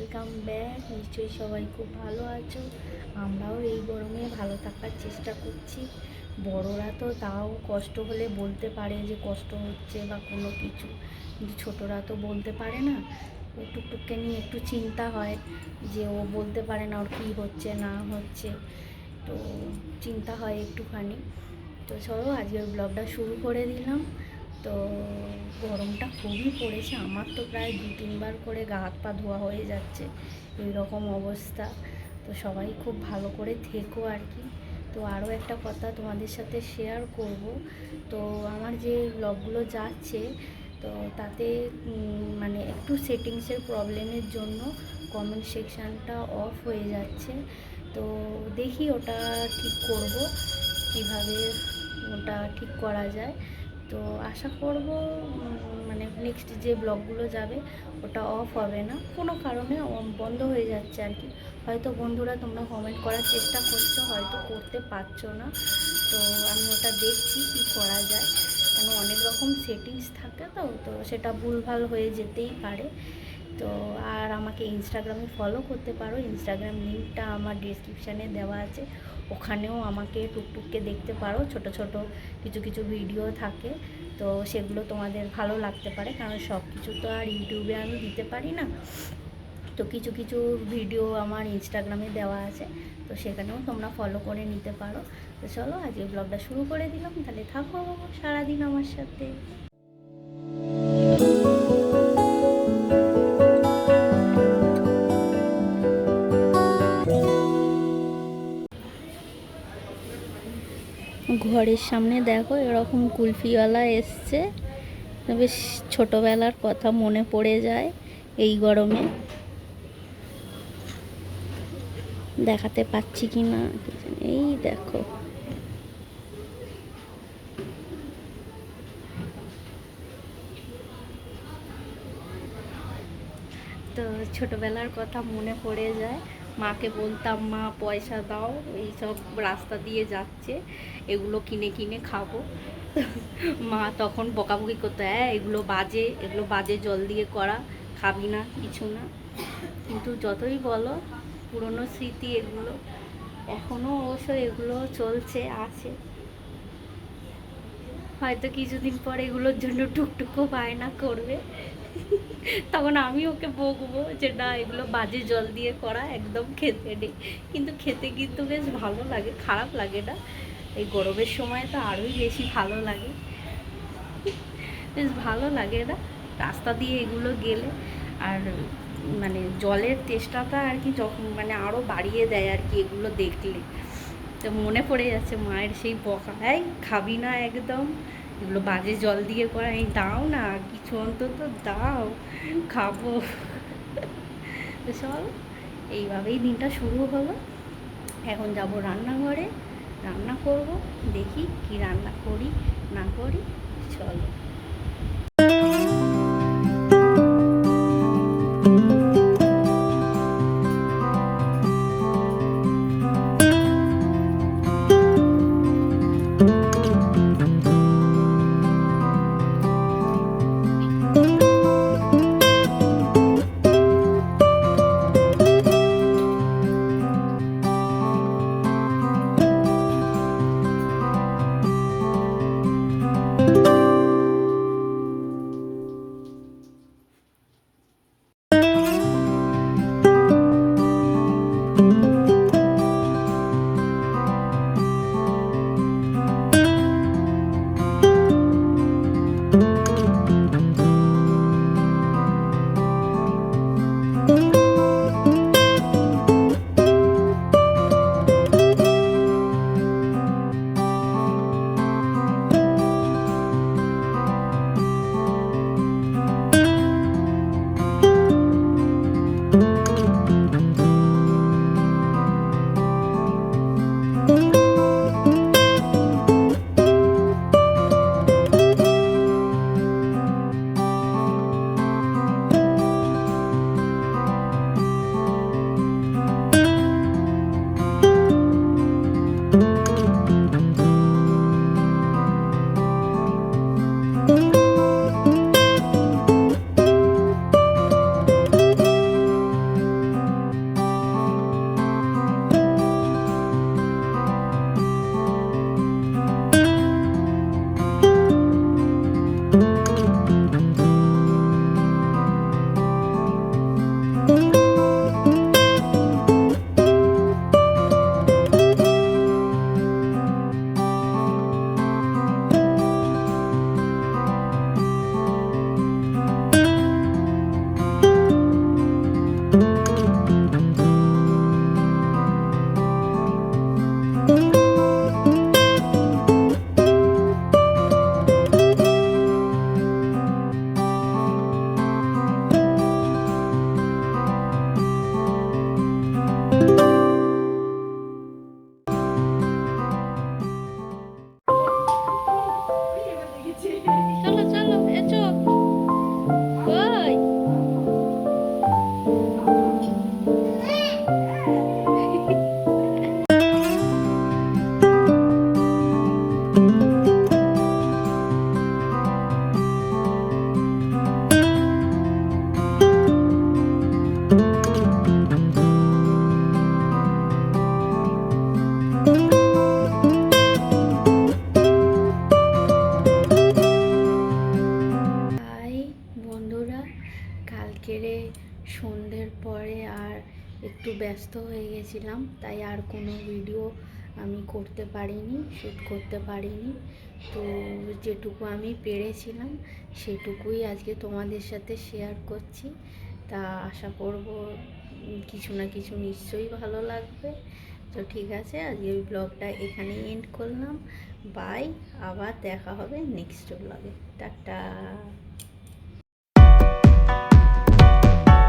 Welcome back. নিশ্চয়ই সবাই খুব ভালো আছো। আমরাও এই গরমে ভালো থাকার চেষ্টা করছি। বড়রা তো তাও কষ্ট হলে বলতে পারে যে কষ্ট হচ্ছে বা কোনো কিছু। কিন্তু ছোটরা তো বলতে পারে না। ও টুকটুককে নিয়ে একটু চিন্তা হয় যে ও বলতে পারে না ওর কী হচ্ছে, না হচ্ছে। তো চিন্তা হয় একটুখানি। তো চলো, আজকের ব্লগটা শুরু করে দিলাম। গরমটা খুবই পড়েছে, আমার তো প্রায় দু তিনবার করে গা হাত পা ধোয়া হয়ে যাচ্ছে এই রকম অবস্থা। তো সবাই খুব ভালো করে থেকো আর কি। তো আরও একটা কথা তোমাদের সাথে শেয়ার করব। তো আমার যে ব্লগগুলো যাচ্ছে, তো তাতে মানে একটু সেটিংসের প্রবলেমের জন্য কমেন্ট সেকশানটা অফ হয়ে যাচ্ছে। তো দেখি ওটা ঠিক করব, কীভাবে ওটা ঠিক করা যায়। তো আশা করব মানে নেক্সট যে ব্লগগুলো যাবে, ওটা অফ হবে না। কোনো কারণে বন্ধ হয়ে যাচ্ছে আর কি। হয়তো বন্ধুরা তোমরা কমেন্ট করার চেষ্টা করছ, হয়তো করতে পারছ না। তো আমি ওটা দেখছি কী করা যায়। কেন অনেক রকম সেটিংস থাকে তো তো সেটা ভুলভাল হয়ে যেতেই পারে। তো আর আমাকে ইনস্টাগ্রামে ফলো করতে পারো। ইনস্টাগ্রাম লিঙ্কটা আমার ডিসক্রিপশানে দেওয়া আছে। ওখানেও আমাকে টুকটুককে দেখতে পারো। ছোট ছোট কিছু কিছু ভিডিও থাকে। তো সেগুলো তোমাদের ভালো লাগতে পারে। কারণ সব কিছু তো আর ইউটিউবে আমি দিতে পারি না। তো কিছু কিছু ভিডিও আমার ইনস্টাগ্রামে দেওয়া আছে। তো সেখানেও তোমরা ফলো করে নিতে পারো। তো চলো, আজকে ব্লগটা শুরু করে দিলাম। তাহলে থাকো সারাদিন আমার সাথে। ঘরের সামনে দেখো এরকম কুলফিওয়ালা এসছে। বেশ ছোটোবেলার কথা মনে পড়ে যায় এই গরমে। দেখাতে পাচ্ছি কি না এই দেখো। তো ছোটোবেলার কথা মনে পড়ে যায়। মাকে বলতাম, মা, পয়সা দাও এই সব রাস্তা দিয়ে যাচ্ছে, এগুলো কিনে কিনে খাব। মা তখন বকাবকি করতো হ্যাঁ এগুলো বাজে এগুলো বাজে জল দিয়ে করা, খাবি না, কিছু না। কিন্তু যতই বলো, পুরনো স্মৃতি এগুলো এখনও অবশ্য এগুলো চলছে, আছে। হয়তো কিছুদিন পর এগুলোর জন্য টুকটুকও বায়না করবে। তখন আমি ওকে বকবো যে, না, এগুলো বাজে জল দিয়ে করা, একদম খেতে নেই। কিন্তু খেতে কিন্তু বেশ ভালো লাগে, খারাপ লাগে না। এই গরমের সময় তো আরোই বেশি ভালো লাগে। বেশ ভালো লাগে না রাস্তা দিয়ে এগুলো গেলে। আর মানে জলের তেষ্টাটা আর কি যখন মানে আরও বাড়িয়ে দেয় আর কি এগুলো দেখলে। তো মনে পড়ে যাচ্ছে মায়ের সেই বকা, এই, খাবি না একদম। এগুলো বাজে জল দিয়ে করা, এই দাও না, কিছু অন্তত দাও, খাব। সব এইভাবেই দিনটা শুরু হলো। এখন যাব রান্নাঘরে, রান্না করব, দেখি কি রান্না করি, না করি, চলো। গেছিলাম তাই আর কোনো ভিডিও আমি করতে পারিনি শ্যুট করতে পারিনি। তো যেটুকু আমি পেরেছিলাম, সেটুকুই আজকে তোমাদের সাথে শেয়ার করছি। তা আশা করব কিছু না কিছু নিশ্চয়ই ভালো লাগবে। তো ঠিক আছে, আজকে ওই ব্লগটা এখানেই এন্ড করলাম। বাই আবার দেখা হবে নেক্সট ব্লগে টাটা।